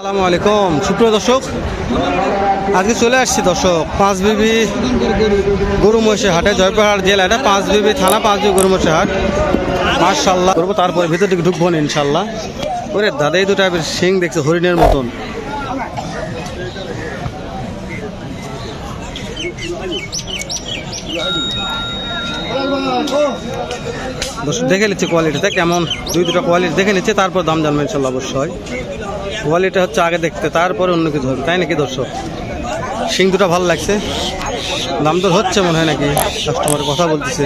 আসসালামু আলাইকুম। সুপ্রিয় দর্শক, আজকে চলে আসছি দর্শক পাঁচ বিবি গরু মহিষের হাটে, জয়পুরহাট জেলা এটা পাঁচ বিবি থানা পাঁচ বিবি গরু মহিষের হাট। মার্শাল্লাহ করব তারপরে ভিতর দিকে ঢুকবো না ইনশাল্লাহ ওরে দাদা, এই দুটো শিং দেখছে, হরিণের মতন। দর্শক, দেখে নিচ্ছে কোয়ালিটিটা কেমন? দুই, দুটো কোয়ালিটি দেখে নিচ্ছে, তারপর দাম জানবে ইনশাল্লাহ অবশ্যই। কোয়ালিটি হচ্ছে আগে দেখতে তারপরে অন্য কিছু হবে তাই নাকি দর্শক? সিং দুটো ভালো লাগছে। দাম দর হচ্ছে মনে হয় নাকি? কাস্টমার কথা বলতেছে।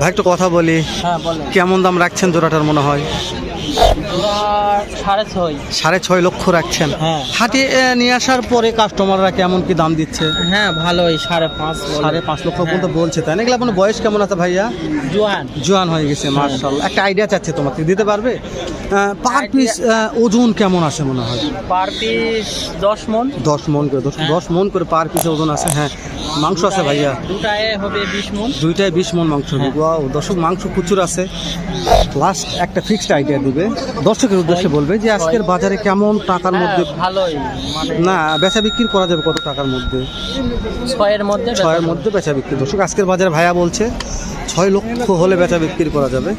ভাই একটু কথা বলি। হ্যাঁ কেমন দাম রাখছেন জোড়াটার মনে হয়? সাড়ে ছয়। সাড়ে ছয় লক্ষ রাখছেন। হ্যাঁ। হাটে নিয়ে আসার পরে কাস্টমাররা কেমন কি দাম দিচ্ছে? হ্যাঁ ভালোই সাড়ে পাঁচ সাড়ে পাঁচ লক্ষ পর্যন্ত বলছে তাই না? এগুলো আপনার বয়স কেমন আছে ভাইয়া? জোয়ান। জোয়ান হয়ে গেছে মার্শাল একটা আইডিয়া চাচ্ছে তোমার থেকে দিতে পারবে? পার পিস ওজন কেমন আছে মনে হয়? পার পিস দশ মন। দশ মন করে হ্যাঁ। দশ মন করে পার পিস ওজন আছে হ্যাঁ। মাংস আছে ভাইয়া? দুটায় হবে বিশ মন। দুইটায় বিশ মন মাংস হবে। ওয়াও দর্শক মাংস প্রচুর আছে। লাস্ট একটা ফিক্সড আইডিয়া দিবে। দর্শকের উদ্দেশ্যে বলবে যে আজকের বাজারে কেমন টাকার হ্যাঁ, মধ্যে? ভালোই মানে না বেচা বিক্রি করা যাবে কত টাকার মধ্যে? ছয়ের মধ্যে ছয়ের মধ্যে বেচা বিক্রি। দর্শক আজকের বাজারে ভাইয়া বলছে ছয় লক্ষ হলে বেচা বিক্রি করা যাবে।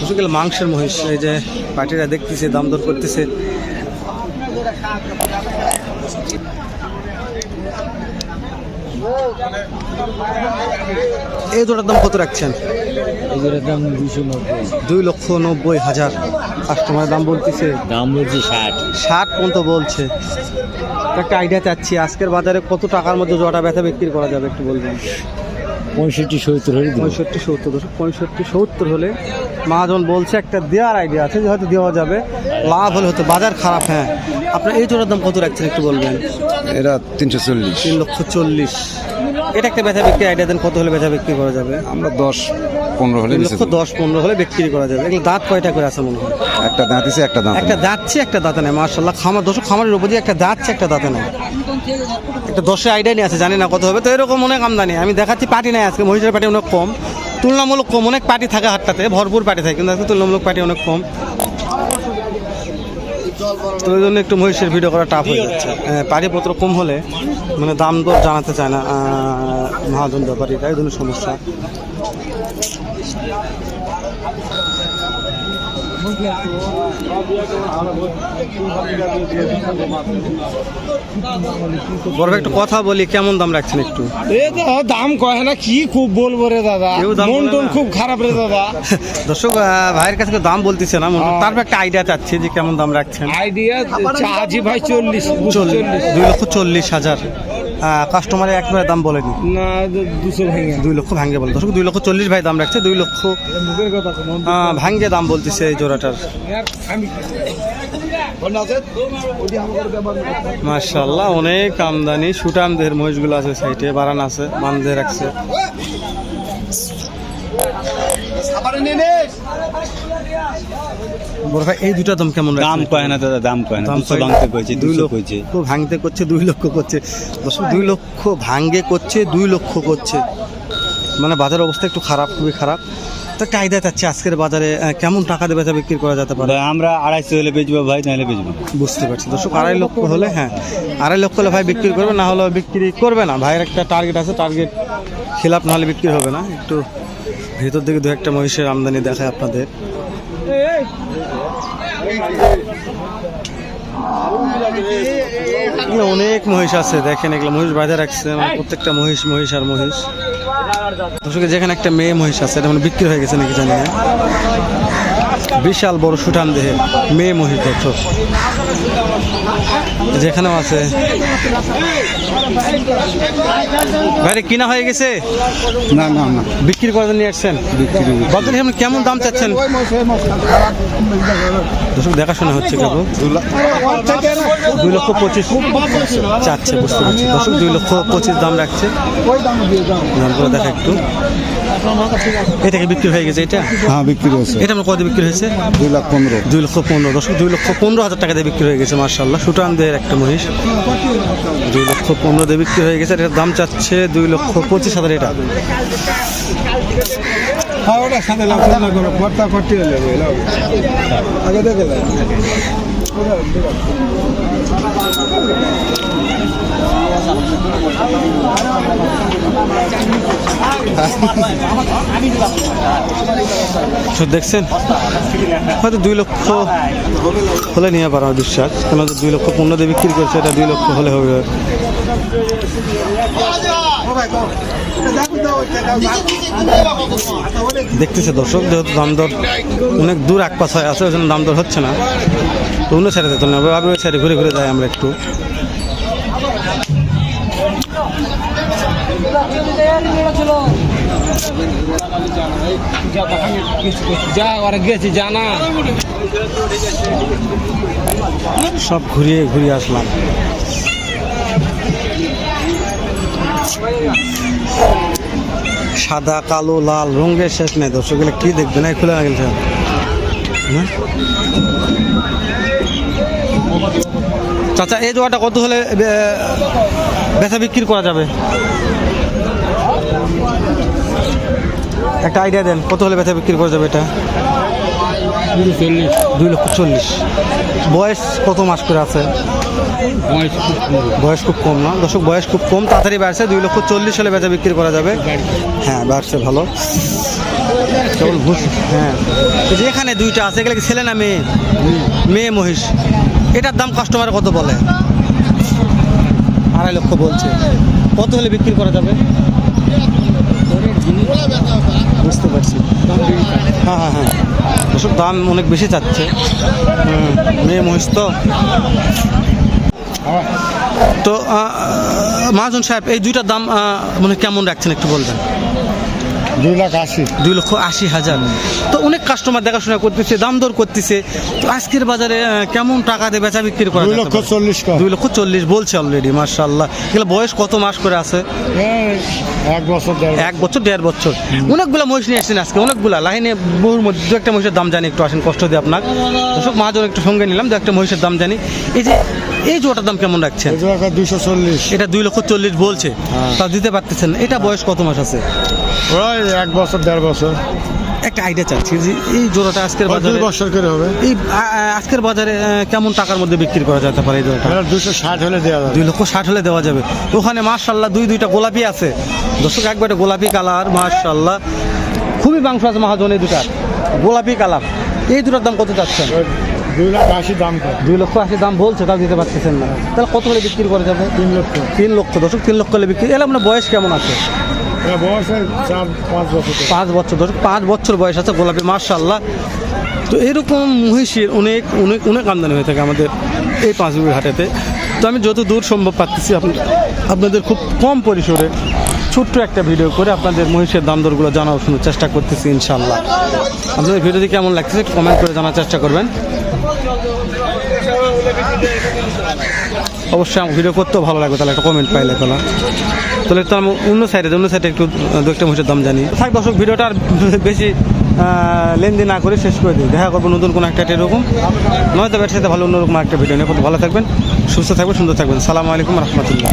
দর্শক মাংসের মহিষ এই যে পার্টিরা দেখতেছে দাম দর করতেছে। এই জোটার দাম কত রাখছেন? এগুলোর দাম দুশো নব্বই। দুই লক্ষ নব্বই হাজার। কাস্টমার দাম বলতেছে? দাম বলছি ষাট। ষাট পর্যন্ত বলছে। একটা আইডিয়া চাচ্ছি আজকের বাজারে কত টাকার মধ্যে জোড়াটা ব্যথা বিক্রি করা যাবে একটু বলবেন? পঁয়ষট্টি সত্তর হলে পঁয়ষট্টি সত্তর পঁয়ষট্টি সত্তর হলে। মহাজন বলছে একটা দেওয়ার আইডিয়া আছে যে হয়তো দেওয়া যাবে। লাভ হলে হতো বাজার খারাপ হ্যাঁ। আপনার এই জোড়ার দাম কত রাখছেন একটু বলবেন? এটা তিনশো চল্লিশ। তিন লক্ষ চল্লিশ। এটা একটা ব্যথা বিক্রি আইডিয়া দেন কত হলে ব্যথা বিক্রি করা যাবে? আমরা দশ পনেরো হলে তিন লক্ষ দশ পনেরো হলে বিক্রি করা যাবে। এগুলো দাঁত কয়টা করে আছে মনে হয়? একটা দাঁত আছে একটা দাঁত একটা দাঁত দাঁতছে একটা দাঁতে নেই মার্শাল্লাহ খামার দশ খামারের উপর দিয়ে একটা দাঁতছে একটা দাঁতে নেই। একটা দশে আইডিয়া নিয়ে আছে জানি না কত হবে তো এরকম অনেক আমদানি। আমি দেখাচ্ছি পার্টি নাই আজকে মহিষের পার্টি অনেক কম। তুলনামূলক কম অনেক পার্টি থাকে হাটটাতে ভরপুর পার্টি থাকে কিন্তু আজকে তুলনামূলক পার্টি অনেক কম। তো ওই জন্য একটু মহিষের ভিডিও করা টাফ হয়ে যাচ্ছে। পাড়িপত্র কম হলে মানে দাম দর জানাতে চায় না মহাজন ব্যাপারীরা এই জন্য সমস্যা। বড় একটু কথা বলি কেমন দাম রাখছেন একটু? এ দাম কয় না কি খুব বলব রে দাদা? মন টন খুব খারাপ রে দাদা। দর্শক ভাইয়ের কাছে দাম বলতেছে না তারপর একটা আইডিয়া চাচ্ছি যে কেমন দাম রাখছেন। আইডিয়া চাহাজি ভাই চল্লিশ চল্লিশ দুই লক্ষ চল্লিশ হাজার। কাস্টমারে একবারে দাম বলেনি। না দুশো ভেঙে। দুই লক্ষ ভাঙ্গে বলে। দর্শক দুই লক্ষ চল্লিশ ভাই দাম রাখছে দুই লক্ষ ভাঙ্গে দাম বলতেছে এই জোড়াটার মার্শাল্লাহ অনেক আমদানি। সুটামদের মহিষগুলো আছে সাইডে বারান আছে বান্ধে রাখছে। এই দুটা দাম কেমন দাম? কয় না দাদা দাম কয় না? দাম দুশো ভাঙতে কইছে দুই দুশো লক্ষ কইছে। ভাঙতে করছে দুই লক্ষ করছে। দর্শক দুই লক্ষ ভাঙ্গে করছে দুই লক্ষ করছে। মানে বাজার অবস্থা একটু খারাপ খুবই খারাপ। তো চাহিদা চাচ্ছে আজকের বাজারে কেমন টাকা দেবে তা বিক্রি করা যেতে পারে? আমরা আড়াইশো হলে বেচবো ভাই নাহলে বেচবো বুঝতে পারছি। দর্শক আড়াই লক্ষ হলে হ্যাঁ আড়াই লক্ষ হলে ভাই বিক্রি করবে না হলে বিক্রি করবে না। ভাইয়ের একটা টার্গেট আছে টার্গেট খিলাপ নাহলে বিক্রি হবে না। একটু ভেতর দিকে দু একটা মহিষের আমদানি দেখায় আপনাদের। এখানে অনেক মহিষ আছে, দেখেন এগুলো মহিষ বাঁধে রাখছে মানে প্রত্যেকটা মহিষ মহিষ আর মহিষ। দর্শকের যেখানে একটা মেয়ে মহিষ আছে, এটা মানে বিক্রি হয়ে গেছে নাকি জানি বিশাল বড় সুঠাম দেহে মেয়ে মহিষ, দর্শক। যেখানেও আছে। ভাই রে, কিনা হয়ে গেছে? না না না। বিক্রি করে নিয়ে আসছেন? বাজারে আপনি কেমন দাম চাচ্ছেন? দর্শক দেখাশোনা হচ্ছে কেবল দুই লক্ষ পঁচিশ চাচ্ছে বুঝতে পারছি। দর্শক দুই লক্ষ পঁচিশ দাম রাখছে। দাম করে দেখা একটু। এটা কি বিক্রি হয়ে গেছে এটা? হ্যাঁ বিক্রি হয়েছে। এটা আমার কত বিক্রি হয়েছে? দুই লাখ পনেরো। দুই লক্ষ পনেরো দশক দুই লক্ষ পনেরো হাজার টাকা দিয়ে বিক্রি হয়ে গেছে মার্শাল্লাহ সুটান দেহের একটা মহিষ। দুই লক্ষ পনেরো দিয়ে বিক্রি হয়ে গেছে এটার দাম চাচ্ছে দুই লক্ষ পঁচিশ হাজার এটা। হ্যাঁ আগে দেখে দেখছেন? হয়তো দুই লক্ষ হলে নিয়ে পারা বিশ্বাস। কেন দুই লক্ষ পণ্য দিয়ে বিক্রি করছে, এটা দুই লক্ষ হলে হবে। দেখতেছে দর্শক, যেহেতু দাম দর অনেক দূর এক পাশ আছে, ওই জন্য দাম দর হচ্ছে না। তো অন্য সাইডে যেতে হবে আবার ওই সাইডে ঘুরে ঘুরে যাই আমরা একটু। সব ঘুরিয়ে ঘুরিয়ে আসলাম। সাদা, কালো, লাল, রঙের শেষ নেই। দর্শক কি দেখবে না? খুলে না গেছে হ্যাঁ? চাচা এই জোয়াটা কত হলে বেচা বিক্রি করা যাবে? একটা আইডিয়া দেন কত হলে বেচা বিক্রি করা যাবে এটা? দুই লক্ষ চল্লিশ। বয়স কত মাস করে আছে? বয়স খুব কম। না? দর্শক বয়স খুব কম তাড়াতাড়ি বাড়ছে দুই লক্ষ চল্লিশ হলে বেচা বিক্রি করা যাবে। হ্যাঁ বাড়ছে ভালো। কেবল ঘুষ হ্যাঁ। যেখানে দুইটা আছে এগুলো ছেলে না মেয়ে। মেয়ে মহিষ। এটার দাম কাস্টমার কত বলে? আড়াই লক্ষ বলছে। কত হলে বিক্রি করা যাবে? বুঝতে পারছি। হ্যাঁ হ্যাঁ হ্যাঁ। দাম অনেক বেশি চাচ্ছে। মেয়ে মহিষ তো। তো মহাজন সাহেব, এই দুইটার দাম মানে কেমন রাখছেন একটু বলবেন? দুই লাখ আশি। দুই লক্ষ আশি হাজার। তো অনেক কাস্টমার দেখাশোনা করতেছে দাম দর করতেছে। তো আজকের বাজারে কেমন টাকা দিয়ে বেচা বিক্রি করা দুই লক্ষ চল্লিশ দুই লক্ষ চল্লিশ বলছে অলরেডি মার্শাল্লাহ এগুলো বয়স কত মাস করে আছে? এক বছর এক বছর দেড় বছর। অনেকগুলা মহিষ নিয়ে আসছেন আজকে অনেকগুলা। লাইনে বহুর মধ্যে দু একটা মহিষের দাম জানি একটু আসেন কষ্ট দিয়ে আপনার। দর্শক মহাজন একটু সঙ্গে নিলাম দু একটা মহিষের দাম জানি। এই যে এই জোটার দাম কেমন রাখছেন? দুইশো চল্লিশ। এটা দুই লক্ষ চল্লিশ বলছে। তা দিতে পারতেছেন। এটা বয়স কত মাস আছে? ওই এক বছর দেড় বছর। একটা আইডিয়া চাচ্ছি যে এই জোড়াটা আজকের বাজারে বছর করে হবে। এই আজকের বাজারে কেমন টাকার মধ্যে বিক্রি করা যেতে পারে এই জোড়াটা? দুশো ষাট হলে দেওয়া যাবে। দুই লক্ষ ষাট হলে দেওয়া যাবে। ওখানে মার্শাল্লাহ দুই দুইটা গোলাপি আছে। দর্শক একবারে গোলাপি কালার মার্শাল্লাহ খুবই মাংস আছে মহাজন এই দুটার গোলাপি কালার। এই দুটার দাম কত চাচ্ছেন? দুই লাখ আশি দাম দুই লক্ষ আশি দাম বলছে তাও দিতে পারতেছেন না। তাহলে কত হলে বিক্রি করা যাবে? তিন লক্ষ। তিন লক্ষ দর্শক তিন লক্ষ হলে বিক্রি এলাম না বয়স কেমন আছে? পাঁচ বছর। করে। পাঁচ বছর দর্শক পাঁচ বছর বয়স আছে গোলাপি মার্শাল্লাহ তো এরকম মহিষের অনেক অনেক অনেক আমদানি হয়ে থাকে আমাদের এই পাঁচ বিঘের হাটেতে। তো আমি যত দূর সম্ভব পাচ্ছি আপনি আপনাদের খুব কম পরিসরে ছোট্ট একটা ভিডিও করে আপনাদের মহিষের দাম দরগুলো জানার শোনার চেষ্টা করতেছি ইনশাল্লাহ আপনাদের ভিডিওটি কেমন লাগছে কমেন্ট করে জানার চেষ্টা করবেন। অবশ্যই আমার ভিডিও করতেও ভালো লাগবে, তাহলে একটা কমেন্ট পাইলে তাহলে তাহলে তো আমি অন্য সাইডে অন্য সাইডে একটু, দু একটা মহিষের দাম জানি। থাক দর্শক, ভিডিওটা আর বেশি লেনদেন না করে শেষ করে দিই। দেখা করব নতুন কোনো একটা এরকম। নয়তো ব্যাট সাথে ভালো অন্যরকম একটা ভিডিও নিয়ে। ভালো থাকবেন, সুস্থ থাকবেন, সুন্দর থাকবেন। সালামু আলাইকুম রহমতুল্লাহ।